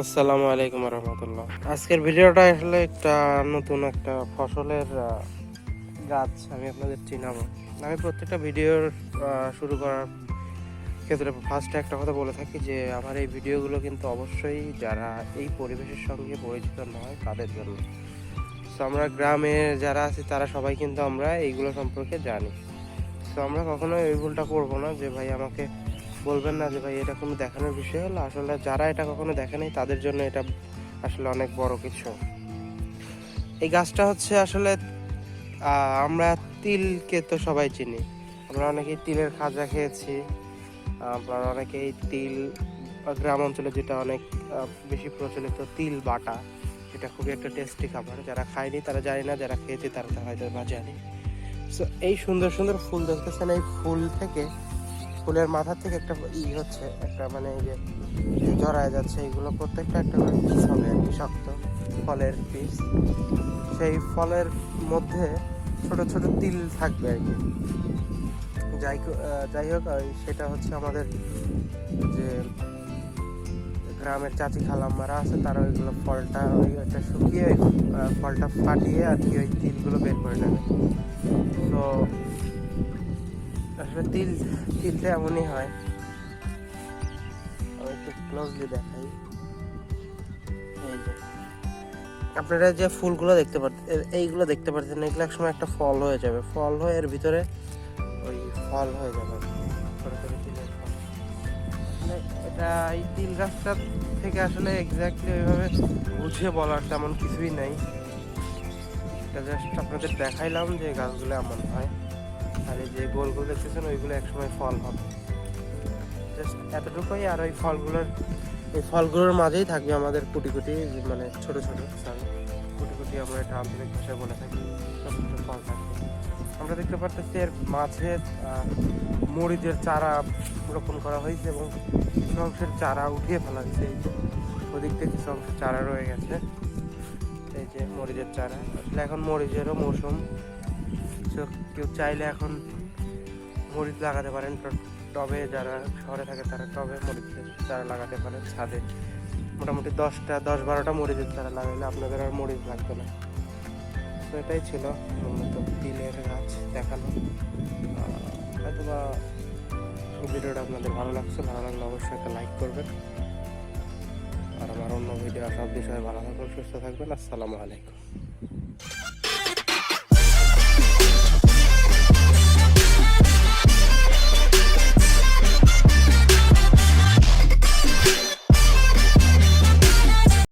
আসসালামু আলাইকুম রহমতুল্লাহ। আজকের ভিডিওটা আসলে একটা নতুন একটা ফসলের গাছ আমি আপনাদের চিনাবো। আমি প্রত্যেকটা ভিডিওর শুরু করার ক্ষেত্রে ফার্স্টে একটা কথা বলে থাকি যে, আমার এই ভিডিওগুলো কিন্তু অবশ্যই যারা এই পরিবেশের সঙ্গে পরিচিত নয়, তাদের জন্য। তো আমরা গ্রামে যারা আছি, তারা সবাই কিন্তু আমরা এইগুলো সম্পর্কে জানি। তো আমরা কখনো এই ভুলটা করব না যে, ভাই আমাকে বলবেন না যে ভাই, এটা কোনো দেখানোর বিষয় হলো? আসলে যারা এটা কখনো দেখেনি, তাদের জন্য এটা আসলে অনেক বড় কিছু। এই গাছটা হচ্ছে আসলে আমরা তিলকে তো সবাই চিনি। আমরা অনেকেই তিলের খাজা খেয়েছি। আপনার অনেকেই তিল, গ্রাম অঞ্চলে যেটা অনেক বেশি প্রচলিত তিল বাটা এটা খুবই একটা টেস্টি খাবার। যারা খায়নি, তারা জানি না, যারা খেয়েছে তারা হয়তো বা জানি। সো এই সুন্দর সুন্দর ফুল দেখতেছেন, এই ফুল থেকে ফুলের মাথা থেকে একটা ই হচ্ছে, একটা মানে এই যে জড়ায় যাচ্ছে এইগুলো প্রত্যেকটা একটা করে পিস হবে আর কি, শক্ত ফলের পিস সেই ফলের মধ্যে ছোট ছোট তিল থাকবে আর কি। যাই যাই হোক সেটা হচ্ছে আমাদের যে গ্রামের চাচি খালাম্মারা আছে, তারা ওইগুলো ফলটা ওই একটা শুকিয়ে ফলটা ফাটিয়ে আর কি ওই তিলগুলো বের করে নেবে। তো আসলে তিল তিলটা এমনই হয়। আমি একটু ক্লোজলি দেখাই। আপনারা যে ফুলগুলো দেখতে পাচ্ছেন এইগুলো দেখতে পাচ্ছেন এগুলো একসময় একটা ফল হয়ে যাবে। ফল হয়ে এর ভিতরে ওই ফল হয়ে যাবে। এটা এই তিল গাছটা থেকে আসলে এক্স্যাক্টলি ওইভাবে বুঝে বলার তেমন কিছুই নেই। এটা জাস্ট আপনাদের দেখাইলাম যে গাছগুলো এমন হয়। আর এই যে গোলগুলো দেখতেছেন, ওইগুলো একসময় ফল হবে। জাস্ট এতটুকুই, আর ওই ফলগুলোর, এই ফলগুলোর মাঝেই থাকবে আমাদের কুটি কুটি মানে ছোট ছোট সরি কুটি কুটি আমরা এটা আঞ্চলিক ভাষায় বলে থাকি ছোট ছোট ফল থাকবে। আমরা দেখতে পারতেছি এর মাঝে মরিচের চারা রোপণ করা হয়েছে এবং কিছু অংশের চারা উঠিয়ে ফেলা হয়েছে। এই যে, ওদিক থেকে কিছু অংশের চারা রয়ে গেছে। এই যে মরিচের চারা। আসলে এখন মরিচেরও মৌসুম। So, কেউ চাইলে এখন মরিচ লাগাতে পারেন টবে যারা শহরে থাকে তারা টবে মরিচ তারা লাগাতে পারেন ছাদে। মোটামুটি দশটা দশ বারোটা মরিচের তারা লাগাইলে আপনাদের আর মরিচ লাগবে না। তো এটাই ছিল মূলত তিলের গাছ দেখানো। আহ, হয়তোবা ভিডিওটা আপনাদের ভালো লাগছে ভালো লাগলে অবশ্যই একটা লাইক করবেন। আর আমার অন্য ভিডিও সব বিষয়ে ভালো থাকবেন সুস্থ থাকবেন আসসালামু আলাইকুম।